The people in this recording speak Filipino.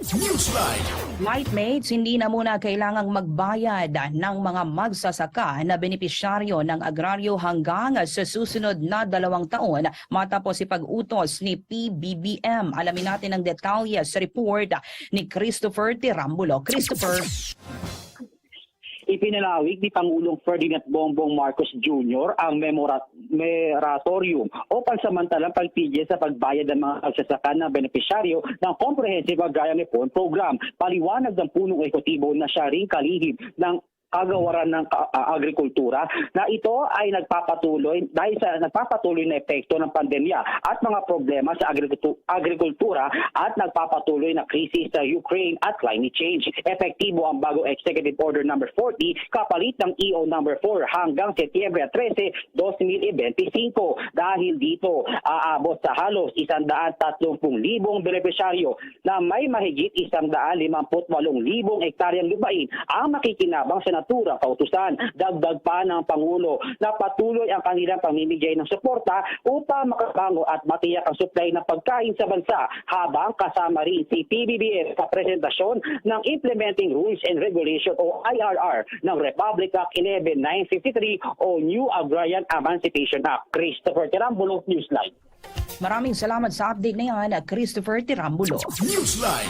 Newsline. Lightmates, hindi na muna kailangang magbayad ng mga magsasaka na benepisyaryo ng agraryo hanggang sa susunod na dalawang taon matapos ipag-utos ni PBBM. Alamin natin ang detalye sa report ni Christopher Tirambulo. Christopher. Ipinalawig ni Pangulong Ferdinand Bongbong Marcos Jr. ang moratorium o pansamantalang pagpigil sa pagbayad ng mga magsasaka na benepisyaryo ng Comprehensive Agrarian Reform Program. Paliwanag ng punong ekotibo na siya ring kalihim ng kagawaran ng ah, agrikultura na ito ay nagpapatuloy dahil sa nagpapatuloy na epekto ng pandemya at mga problema sa agrikultu- agrikultura at nagpapatuloy na krisis sa Ukraine at climate change. Epektibo ang bago Executive Order number 40 kapalit ng EO number 4 hanggang Setyembre 13, 2025. Dahil dito aabot sa halos 130,000 benepisyaryo na may mahigit 158,000 hektaryang lupain ang makikinabang sa naturang kautusan. Dagdag pa ng Pangulo na patuloy ang kanilang pamimigay ng suporta upang makabango at matiyak ang supply ng pagkain sa bansa habang kasama rin si PBBM sa presentasyon ng Implementing Rules and Regulation o IRR ng Republic Act 11953 o New Agrarian Emancipation Act. Christopher Tirambulo, Newsline. Maraming salamat sa update na yan, Christopher Tirambulo. Newsline.